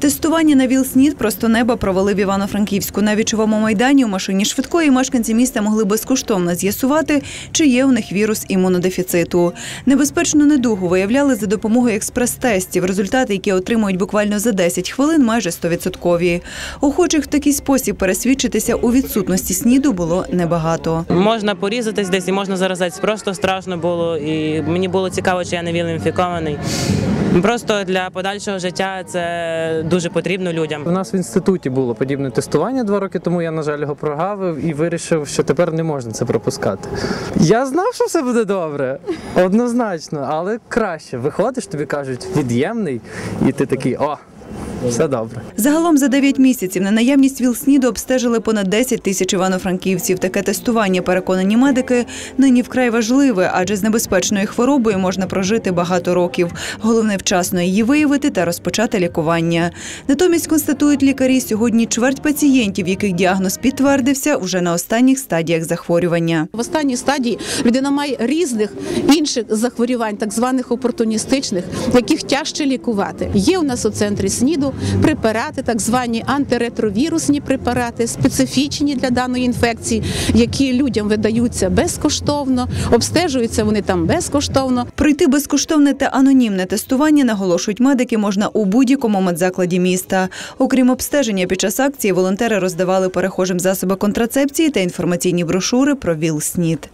Тестування на ВІЛ-СНІД просто неба провели в Івано-Франківську. На вічовому майдані у машині швидкої мешканці міста могли безкоштовно з'ясувати, чи є у них вірус імунодефіциту. Небезпечну недугу виявляли за допомогою експрес-тестів, результати, які отримують буквально за 10 хвилин, майже 100%. Охочих в такий спосіб пересвідчитися у відсутності СНІДу було небагато. Можна порізатись десь і можна заразитись. Просто страшно було, і мені було цікаво, чи я не віл-інфікований. Просто для подальшого життя це дуже потрібно людям. У нас в інституті було подібне тестування два роки тому. Я, на жаль, його прогавив і вирішив, що тепер не можна це пропускати. Я знав, що все буде добре, однозначно, але краще. Виходиш, тобі кажуть, від'ємний, і ти такий о. Все добре. Загалом за 9 місяців на наявність ВІЛ-СНІДу обстежили понад 10 тисяч івано-франківців. Таке тестування, переконані медики, нині вкрай важливе, адже з небезпечною хворобою можна прожити багато років. Головне вчасно її виявити та розпочати лікування. Натомість констатують лікарі, сьогодні чверть пацієнтів, яких діагноз підтвердився, вже на останніх стадіях захворювання. В останній стадії людина має різних інших захворювань, так званих опортуністичних, яких тяжче лікувати. Є у нас у центрі СНІДу препарати, так звані антиретровірусні препарати, специфічні для даної інфекції, які людям видаються безкоштовно, обстежуються вони там безкоштовно. Пройти безкоштовне та анонімне тестування, наголошують медики, можна у будь-якому медзакладі міста. Окрім обстеження, під час акції волонтери роздавали перехожим засоби контрацепції та інформаційні брошури про ВІЛ-СНІД.